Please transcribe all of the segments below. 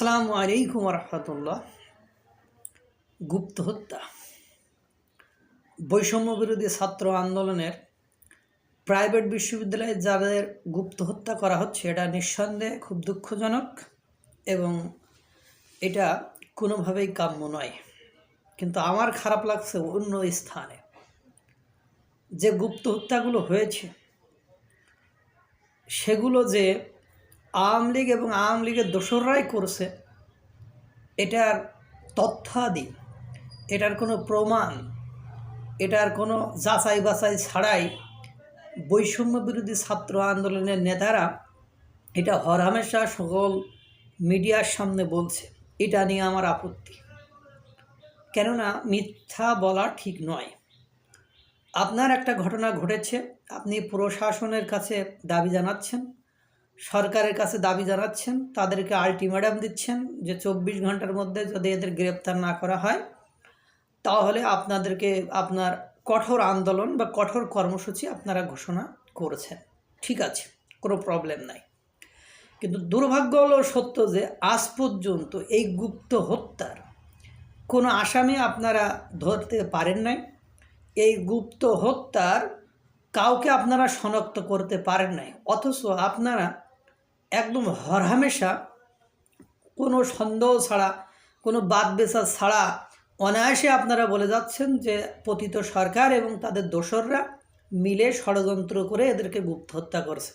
আসসালামু আলাইকুম রহমতুল্লাহ গুপ্ত হত্যা। বৈষম্য বিরোধী ছাত্র আন্দোলনের প্রাইভেট বিশ্ববিদ্যালয়ে যাদের গুপ্ত হত্যা করা হচ্ছে, এটা নিঃসন্দেহে খুব দুঃখজনক এবং এটা কোনোভাবেই কাম্য নয়। কিন্তু আমার খারাপ লাগছে অন্য স্থানে। যে গুপ্ত হত্যাগুলো হয়েছে, সেগুলো যে আওয়ামী লীগ এবং আওয়ামী লীগের দোসররাই করছে এটার তথ্যাদি। এটার কোনো প্রমাণ, এটার কোনো যাচাই বাছাই ছাড়াই বৈষম্য বিরোধী ছাত্র আন্দোলনের নেতারা এটা হরহামেশা সকল মিডিয়ার সামনে বলছে। এটা নিয়ে আমার আপত্তি। কেননা মিথ্যা বলা ঠিক নয়। আপনার একটা ঘটনা ঘটেছে, আপনি প্রশাসনের কাছে দাবি জানাচ্ছেন। সরকারের কাছে দাবি জানাচ্ছেন, তাদেরকে আলটিমেটাম দিচ্ছেন যে চব্বিশ ঘণ্টার মধ্যে যদি এদের গ্রেপ্তার না করা হয়, তাহলে আপনাদেরকে আপনার কঠোর আন্দোলন বা কঠোর কর্মসূচি আপনারা ঘোষণা করেছেন। ঠিক আছে, কোনো প্রবলেম নাই। কিন্তু দুর্ভাগ্য হলো সত্য যে আজ পর্যন্ত এই গুপ্ত হত্যার কোনো আসামি আপনারা ধরতে পারেন নাই। এই গুপ্ত হত্যার কাউকে আপনারা শনাক্ত করতে পারেন নাই। অথচ আপনারা একদম হরহামেশা কোনো সন্দেহ ছাড়া, কোনো বাদ বেচা ছাড়া অনায়াসে আপনারা বলে যাচ্ছেন যে পতিত সরকার এবং তাদের দোসররা মিলে ষড়যন্ত্র করে এদেরকে গুপ্ত হত্যা করছে।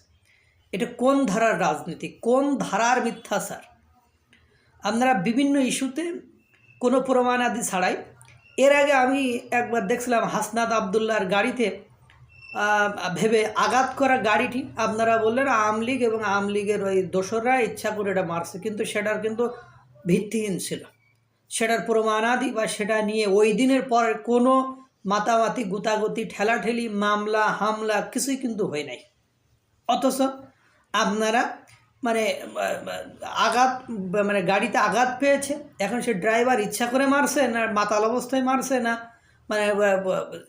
এটা কোন ধারার রাজনীতি? কোন ধারার মিথ্যা মিথ্যাচার? আপনারা বিভিন্ন ইস্যুতে কোনো প্রমাণ আদি ছাড়াই, এর আগে আমি একবার দেখছিলাম হাসনাত আবদুল্লার গাড়িতে ভেবে আঘাত করা গাড়িটি, আপনারা বললেন আওয়ামী লীগ এবং আওয়ামী লীগের ওই দোসররা ইচ্ছা করে এটা মারছে, কিন্তু সেটার কিন্তু ভিত্তিহীন ছিল। সেটার প্রমাণাদি বা সেটা নিয়ে ওই দিনের পর কোনো মাতামাতি, গুতাগুতি, ঠেলাঠেলি, মামলা, হামলা কিছুই কিন্তু হয় নাই। অথচ আপনারা মানে আঘাত মানে গাড়িতে আঘাত পেয়েছে, এখন সে ড্রাইভার ইচ্ছা করে মারছে না, মাতাল অবস্থায় মারছে না মানে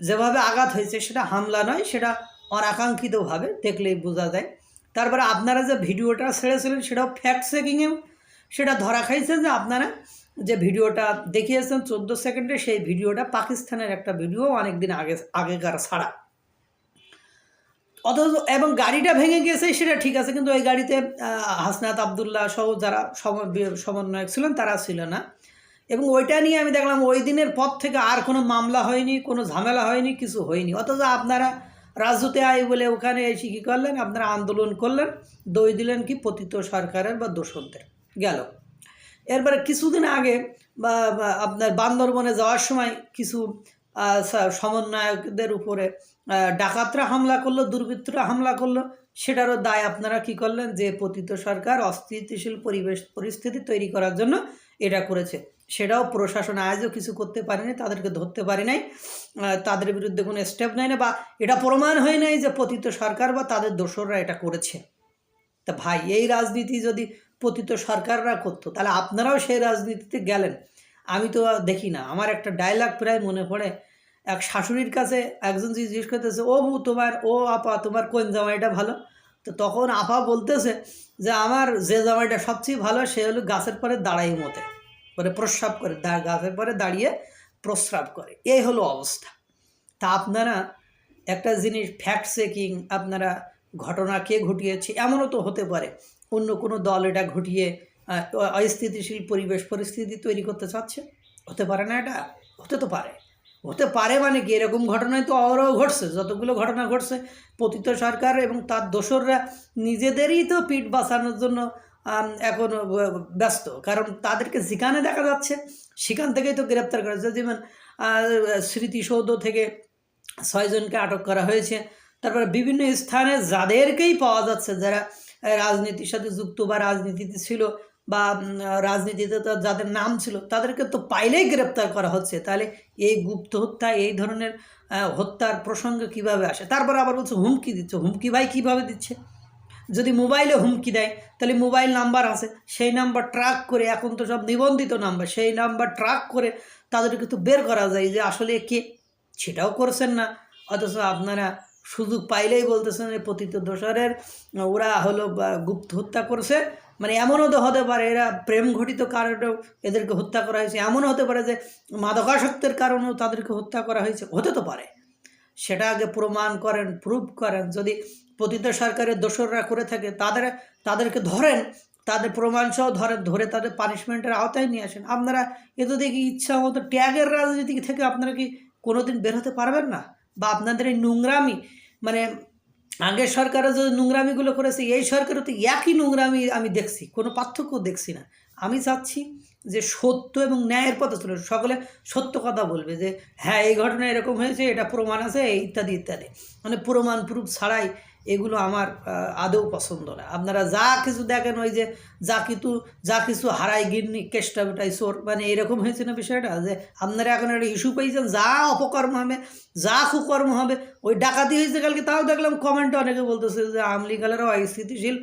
যেভাবে আঘাত হয়েছে সেটা হামলা নয়, সেটা অনাকাঙ্ক্ষিতভাবে দেখলেই বোঝা যায়। তারপরে আপনারা যে ভিডিওটা ছেড়েছিলেন, সেটাও ফ্যাক্ট চেকিংয়েও সেটা ধরা খাইছে যে আপনারা যে ভিডিওটা দেখিয়েছেন চোদ্দ সেকেন্ডে, সেই ভিডিওটা পাকিস্তানের একটা ভিডিও অনেক দিন আগে, আগেকার ছাড়া অথচ, এবং গাড়িটা ভেঙে গিয়েছে সেটা ঠিক আছে, কিন্তু ওই গাড়িতে হাসনাত আবদুল্লাহ সহ যারা সম- সমন্বয়ক ছিলেন, তারা ছিল না। এবং ওইটা নিয়ে আমি দেখলাম ওই দিনের পর থেকে আর কোনো মামলা হয়নি, কোনো ঝামেলা হয়নি, কিছু হয়নি। অথচ আপনারা রাজুতে আয় বলে ওখানে এসে কী করলেন? আপনারা আন্দোলন করলেন দই দিলেন কি পতিত সরকারের বা দোসরদের গেল। এরপরে কিছুদিন আগে বা আপনার বান্দরবনে যাওয়ার সময় কিছু সমন্বয়কদের উপরে ডাকাতরা হামলা করল, দুর্বৃত্তরা হামলা করল। সেটারও দায় আপনারা কি করলেন? যে পতিত সরকার অস্থিতিশীল পরিবেশ, পরিস্থিতি তৈরি করার জন্য এটা করেছে। সেটাও প্রশাসন আজও কিছু করতে পারেনি, তাদেরকে ধরতে পারে নাই। তাদের বিরুদ্ধে কোনো স্টেপ নেয় না বা এটা প্রমাণ হয় নাই যে পতিত সরকার বা তাদের দোসররা এটা করেছে। তা ভাই, এই রাজনীতি যদি পতিত সরকাররা করতো, তাহলে আপনারাও সেই রাজনীতিতে গেলেন। আমি তো দেখি না। আমার একটা ডায়লগ প্রায় মনে পড়ে। এক শাশুড়ির কাছে একজন জিজ্ঞেস করতেছে, ও বউ তোমার, ও আপা, তোমার কোন জামাইটা ভালো? তো তখন আফা বলতেছে যে আমার যে জামাইটা সবচেয়ে ভালো, সে হলো গাছের পরে দাঁড়াই মতে। মানে প্রস্রাব করে গাছের পরে দাঁড়িয়ে প্রস্রাব করে। এই হলো অবস্থা। তা আপনারা একটা জিনিস ফ্যাক্ট চেকিং আপনারা ঘটনা কে ঘটিয়েছে এমনও তো হতে পারে। অন্য কোনো দল এটা ঘটিয়ে অস্থিতিশীল পরিবেশ, পরিস্থিতি তৈরি করতে চাচ্ছে? হতে পারে না এটা? হতে তো পারে। হতে পারে মানে কি? এরকম ঘটনায় তো অহরহ ঘটছে, যতগুলো ঘটনা ঘটছে, পতিত সরকার এবং তার দোসররা নিজেদেরই তো পিঠ বাঁচানোর জন্য এখন ব্যস্ত। কারণ তাদেরকে যেখানে দেখা যাচ্ছে, সেখান থেকেই তো গ্রেপ্তার করা যাচ্ছে যেমন স্মৃতিসৌধ থেকে ছয়জনকে আটক করা হয়েছে। তারপরে বিভিন্ন স্থানে যাদেরকেই পাওয়া যাচ্ছে, যারা রাজনীতির সাথে যুক্ত বা রাজনীতিতে ছিল বা রাজনীতিতে যাদের নাম ছিল, তাদেরকে তো পাইলেই গ্রেপ্তার করা হচ্ছে। তাহলে এই গুপ্ত হত্যা, এই ধরনের হত্যার প্রসঙ্গ কীভাবে আসে? তারপর আবার বলছে, হুমকি দিচ্ছে। হুমকি ভাই কীভাবে দিচ্ছে? যদি মোবাইলে হুমকি দেয়, তাহলে মোবাইল নাম্বার আছে। সেই নাম্বার ট্র্যাক করে, এখন তো সব নিবন্ধিত নাম্বার, সেই নাম্বার ট্র্যাক করে তাদেরকে তো বের করা যায় যে আসলে কে? সেটাও করছেন না। অথচ আপনারা সুযোগ পাইলেই বলতেছেন এই পতিত দোসরের ওরা হলো গুপ্ত হত্যা করছে। মানে এমনও তো হতে পারে, এরা প্রেম ঘটিত কারণেও এদেরকে হত্যা করা হয়েছে। এমনও হতে পারে যে মাদকাসক্তের কারণেও তাদেরকে হত্যা করা হয়েছে। হতে তো পারে। সেটা আগে প্রমাণ করেন প্রুভ করেন। যদি পতিত সরকারের দোসররা করে থাকে, তাদের, তাদেরকে ধরেন, তাদের প্রমাণ সহ ধরেন, ধরে তাদের পানিশমেন্টের আওতায় নিয়ে আসেন। আপনারা এ তো দেখি ইচ্ছা মতো ট্যাগের রাজনীতি থেকে আপনারা কি কোনোদিন বের হতে পারবেন না? বা আপনাদের এই নোংরামি মানে আগের সরকারও যে নোংরামিগুলো করেছে, এই সরকারও তো একই নোংরামি আমি দেখছি, কোনো পার্থক্য দেখছি না। আমি চাচ্ছি যে সত্য এবং ন্যায়ের পথে চলে সকলে সত্য কথা বলবে যে হ্যাঁ এই ঘটনা এরকম হয়েছে, এটা প্রমাণ আছে, ইত্যাদি ইত্যাদি। মানে প্রমাণ প্রুফ ছাড়াই এগুলো আমার আদৌ পছন্দ না। আপনারা যা কিছু দেখেন ওই যে, যা কিছু যা কিছু হারাই গিন্নি, কেষ্টা বেটাই চোর মানে এরকম হয়েছে না বিষয়টা? যে আপনারা এখন একটা ইস্যু পেয়েছেন, যা অপকর্ম হবে, যা কুকর্ম হবে, ওই ডাকাতি হয়েছে কালকে, তাও দেখলাম কমেন্টে অনেকে বলতেছে যে আমলিগালেরও অস্থিতিশীল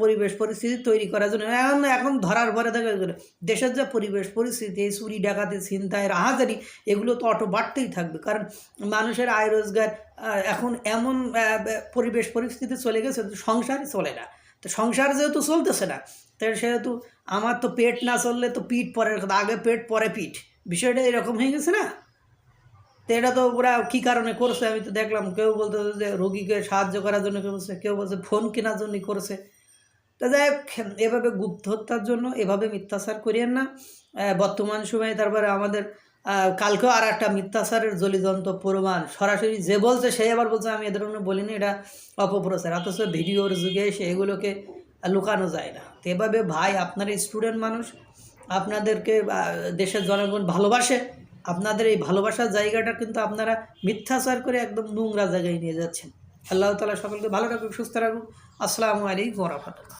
পরিবেশ পরিস্থিতি তৈরি করার জন্য। এখন এখন ধরার পরে দেখা গেলো দেশের যে পরিবেশ পরিস্থিতি, এই চুরি, ডাকাতি, ছিনতাই, রাহাজারি, এগুলো তো অটো বাড়তেই থাকবে। কারণ মানুষের আয় রোজগার এখন এমন পরিবেশ পরিস্থিতি চলে গেছে সংসারই চলে না। তো সংসার যেহেতু চলতেছে না, তো সেহেতু আমার তো পেট না চললে তো পিঠ পরের কথা, আগে পেট পরে পিঠ। বিষয়টা এরকম হয়ে গেছে না? তো এটা তো ওরা কী কারণে করছে আমি তো দেখলাম। কেউ বলতে যে রোগীকে সাহায্য করার জন্য বলছে, কেউ বলছে ফোন কেনার জন্য করেছে। তো যাই এভাবে গুপ্ত হত্যার জন্য এভাবে মিথ্যাচার করিয়েন না। বর্তমান সময়ে তারপরে আমাদের আহ, কালকেও আর একটা মিথ্যাচারের জলিজন্ত প্রমাণ। সরাসরি যে বলছে সে আবার বলছে আমি এদের জন্য বলিনি এটা অপপ্রচার। অথচ ভিডিওর যুগে এসে এগুলোকে লুকানো যায় না। তো এভাবে ভাই আপনারা স্টুডেন্ট মানুষ আপনাদেরকে দেশের জনগণ ভালোবাসে আপনাদের এই ভালোবাসার জায়গাটা কিন্তু আপনারা মিথ্যাচার করে একদম নোংরা জায়গায় নিয়ে যাচ্ছেন। আল্লাহ তালা সকলকে ভালো রাখুক সুস্থ রাখুক। আসসালামু আলাইকুম রহমতুল্লাহ।